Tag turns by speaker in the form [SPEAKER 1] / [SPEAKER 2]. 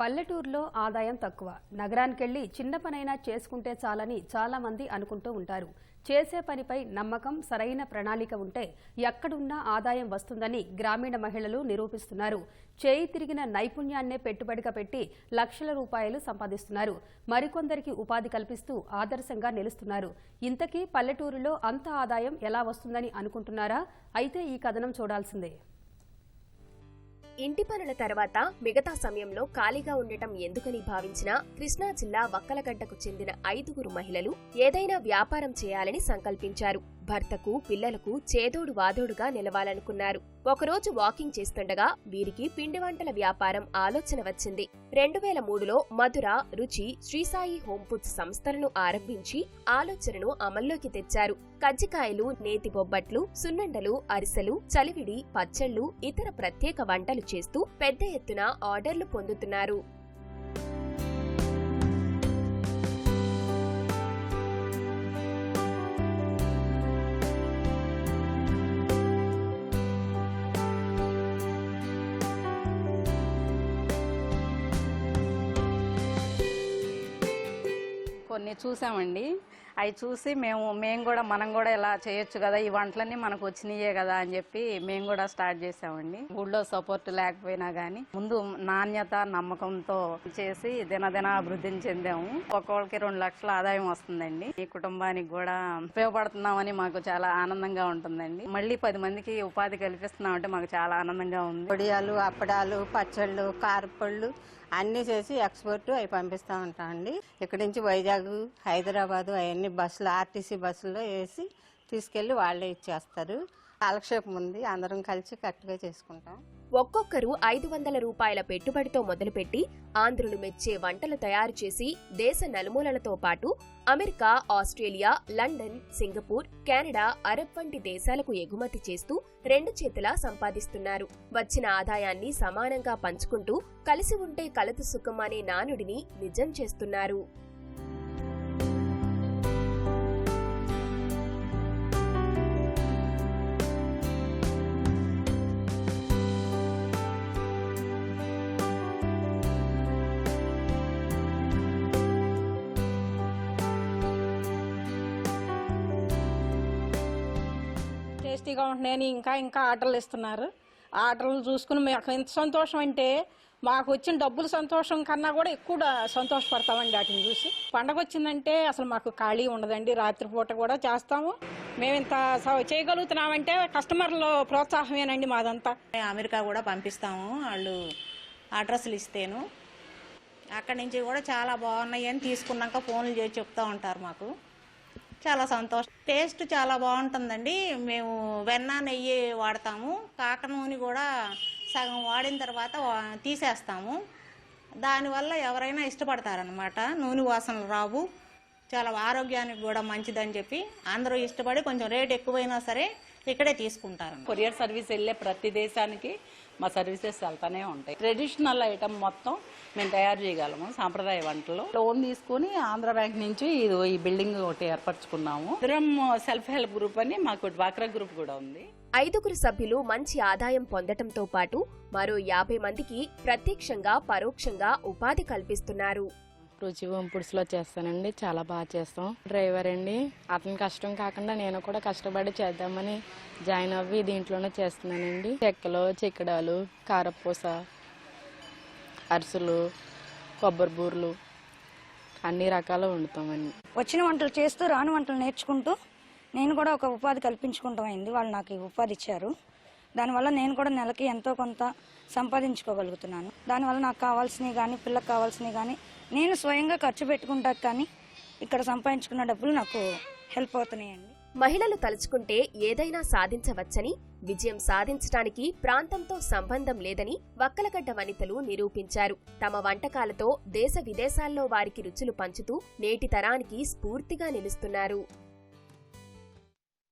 [SPEAKER 1] పల్లెటూరులో ఆదాయం తక్కువ. నగరానికెళ్ళి చిన్న పనైనా చేసుకుంటే చాలని చాలా మంది అనుకుంటూ ఉంటారు. చేసే పనిపై నమ్మకం సరైన ప్రణాళిక ఉంటే ఎక్కడున్నా ఆదాయం వస్తుందని గ్రామీణ మహిళలు నిరూపిస్తున్నారు. చేయి తిరిగిన నైపుణ్యాన్నే పెట్టుబడిగా పెట్టి లక్షల రూపాయలు సంపాదిస్తున్నారు. మరికొందరికి ఉపాధి కల్పిస్తూ ఆదర్శంగా నిలుస్తున్నారు. ఇంతకీ పల్లెటూరులో అంత ఆదాయం ఎలా వస్తుందని అనుకుంటున్నారా? అయితే ఈ కథనం చూడాల్సిందే.
[SPEAKER 2] ఇంటి పనుల తర్వాత మిగతా సమయంలో ఖాళీగా ఉండటం ఎందుకని భావించిన కృష్ణా జిల్లా వక్కలగడ్డకు చెందిన ఐదుగురు మహిళలు ఏదైనా వ్యాపారం చేయాలని సంకల్పించారు. భర్తకు పిల్లలకు చేదోడు వాదోడుగా నిలవాలనుకున్నారు. ఒకరోజు వాకింగ్ చేస్తుండగా వీరికి పిండి వంటల వ్యాపారం ఆలోచన వచ్చింది. రెండు వేల మూడులో మధుర రుచి శ్రీసాయి హోమ్ ఫుడ్స్ సంస్థలను ఆరంభించి ఆలోచనను అమల్లోకి తెచ్చారు. కజ్జికాయలు నేతి బొబ్బట్లు సున్నుండలు అరిసెలు చలివిడి పచ్చళ్ళు ఇతర ప్రత్యేక వంటలు చేస్తూ పెద్ద ఎత్తున ఆర్డర్లు పొందుతున్నారు.
[SPEAKER 3] కొన్ని చూసామండి. అవి చూసి మేము మేము కూడా మనం కూడా ఇలా చేయొచ్చు కదా ఈ వంటలన్నీ మనకు వచ్చినాయే కదా అని చెప్పి మేము కూడా స్టార్ట్ చేసామండి. ఊళ్ళో సపోర్ట్ లేకపోయినా కానీ ముందు నాణ్యత నమ్మకంతో చేసి దినదిన అభివృద్ధిని చెందాము. ఒక్కొక్కరికి రెండు లక్షల ఆదాయం వస్తుందండి. ఈ కుటుంబానికి కూడా ఉపయోగపడుతున్నామని మాకు చాలా ఆనందంగా ఉంటుందండి. మళ్ళీ పది మందికి ఉపాధి కల్పిస్తున్నామంటే మాకు చాలా ఆనందంగా ఉంది.
[SPEAKER 4] పొడియాలు అప్పడాలు పచ్చళ్ళు కారపళ్ళు అన్నీ చేసి ఎక్స్పోర్ట్ అవి పంపిస్తూ ఉంటామండి. ఇక్కడి నుంచి వైజాగ్ హైదరాబాదు అవన్నీ బస్సులు ఆర్టీసీ బస్సుల్లో వేసి తీసుకెళ్ళి వాళ్ళే ఇచ్చేస్తారు. కాలక్షేపం ఉంది అందరం కలిసి కట్టుగా చేసుకుంటాం.
[SPEAKER 2] ఒక్కొక్కరు ఐదు వందల రూపాయల పెట్టుబడితో మొదలుపెట్టి ఆంధ్రులు మెచ్చే వంటలు తయారు చేసి దేశ నలుమూలలతో పాటు America Australia London Singapore Canada Arab వంటి దేశాలకు ఎగుమతి చేస్తూ రెండు చేతులా సంపాదిస్తున్నారు. వచ్చిన ఆదాయాన్ని సమానంగా పంచుకుంటూ కలిసి ఉంటే కలదు సుఖం అనే నానుడిని నిజం చేస్తున్నారు.
[SPEAKER 5] టేస్టీగా ఉంటున్నాయని ఇంకా ఇంకా ఆర్డర్లు ఇస్తున్నారు. ఆర్డర్లు చూసుకుని మాకు ఎంత సంతోషం అంటే మాకు వచ్చిన డబ్బులు సంతోషం కన్నా కూడా ఎక్కువ సంతోషపడతామండి వాటిని చూసి. పండగ వచ్చిందంటే అసలు మాకు ఖాళీ ఉండదండి రాత్రిపూట కూడా చేస్తాము. మేము ఇంత చేయగలుగుతున్నామంటే కస్టమర్ల ప్రోత్సాహమేనండి మాదంతా.
[SPEAKER 6] అమెరికా కూడా పంపిస్తాము వాళ్ళు అడ్రస్లు ఇస్తేను. అక్కడి నుంచి కూడా చాలా బాగున్నాయి అని తీసుకున్నాక ఫోన్లు చేసి చెప్తూ ఉంటారు మాకు. చాలా సంతోషం. టేస్ట్ చాలా బాగుంటుందండి. మేము వెన్న నెయ్యి వాడతాము. కాక నూనె కూడా సగం వాడిన తర్వాత వా- తీసేస్తాము. దానివల్ల ఎవరైనా ఇష్టపడతారనమాట నూనె వాసనలు రావు. చాలా ఆరోగ్యానికి కూడా మంచిదని చెప్పి అందరూ ఇష్టపడి కొంచెం రేట్ ఎక్కువైనా సరే ఇక్కడే తీసుకుంటారు.
[SPEAKER 3] కొరియర్ సర్వీస్ వెళ్ళే ప్రతి దేశానికి మా సర్వీసెస్ వెళ్తానే ఉంటాయి. ట్రెడిషనల్ ఐటమ్ మొత్తం మేము తయారు చేయగలము సాంప్రదాయ వంటలు. లోన్ తీసుకుని ఆంధ్ర బ్యాంక్ నుంచి ఇది ఈ బిల్డింగ్ ఒకటి ఏర్పరచుకున్నాము. ఇద్దరం సెల్ఫ్ హెల్ప్ గ్రూప్ అని మాకు డ్వాక్రా గ్రూప్ కూడా ఉంది.
[SPEAKER 2] ఐదుగురు సభ్యులు మంచి ఆదాయం పొందటంతో పాటు మరో యాభై మందికి ప్రత్యక్షంగా పరోక్షంగా ఉపాధి కల్పిస్తున్నారు.
[SPEAKER 7] రుచి వంపుడుసులో చేస్తానండి. చాలా బాగా చేస్తాం. డ్రైవర్ అండి. అతని కష్టం కాకుండా నేను కూడా కష్టపడి చేద్దామని జాయిన్ అవ్వి దీంట్లోనే చేస్తున్నానండి. చెక్కలు చిక్కడాలు కారపూస అరిసెలు కొబ్బరి బూరెలు అన్ని రకాలు వండుతామండి.
[SPEAKER 8] వచ్చిన వంటలు చేస్తూ రాని వంటలు నేర్చుకుంటూ నేను కూడా ఒక ఉపాధి కల్పించుకుంటాం అయింది. వాళ్ళు నాకు ఈ ఉపాధి ఇచ్చారు. దానివల్ల నేను కూడా నెలకి ఎంతో కొంత సంపాదించుకోగలుగుతున్నాను. దానివల్ల నాకు కావాల్సినవి కానీ పిల్లలకు కావాల్సినవి కానీ నేను స్వయంగా ఖర్చు పెట్టుకుంటా కానీ ఇక్కడ సంపాదించుకున్న డబ్బులు నాకు హెల్ప్ అవుతున్నాయండి.
[SPEAKER 2] మహిళలు తలుచుకుంటే ఏదైనా సాధించవచ్చని విజయం సాధించటానికి ప్రాంతంతో సంబంధం లేదని వక్కలగడ్డ వనితలు నిరూపించారు. తమ వంటకాలతో దేశ విదేశాల్లో వారికి రుచులు పంచుతూ నేటి తరానికి స్ఫూర్తిగా నిలుస్తున్నారు.